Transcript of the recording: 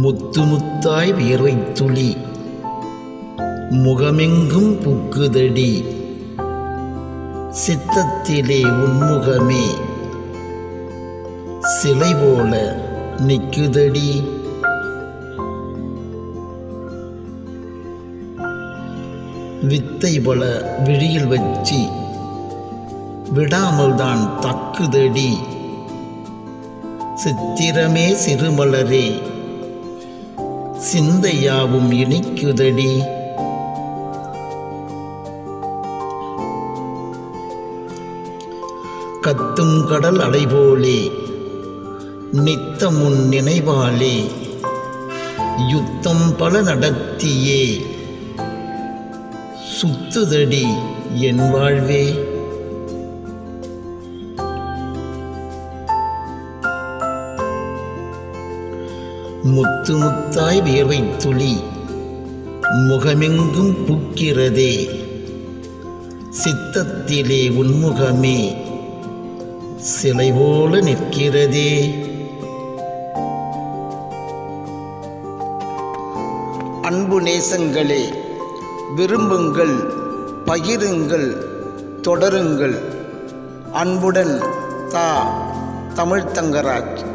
முத்து முத்தாய் வியர்வை துளி. முகமெங்கும் புக்குதடி. சித்தத்திலே உன்முகமே. சிலை போல நிற்குதடி வித்தை பல விழியில் வச்சு விடாமல் தான் தக்குதடி. சித்திரமே சிறுமலரே. சிந்தையாவும் இனிக்குதடி. கத்தும் கடல் அலைபோலே நித்தமுன் நினைவாலே யுத்தம் பல நடத்தியே சுத்துதடி என் வாழ்வே. முத்து முத்தாய் வியர்வை துளி முகமெங்கும் பூக்கிறதே. சித்தத்திலே உன்முகமே சிலை போல நிற்கிறதே. அன்பு நேசங்களே விரும்புங்கள் பகிருங்கள் தொடருங்கள். அன்புடன் தா தமிழ்த்தங்கராஜ்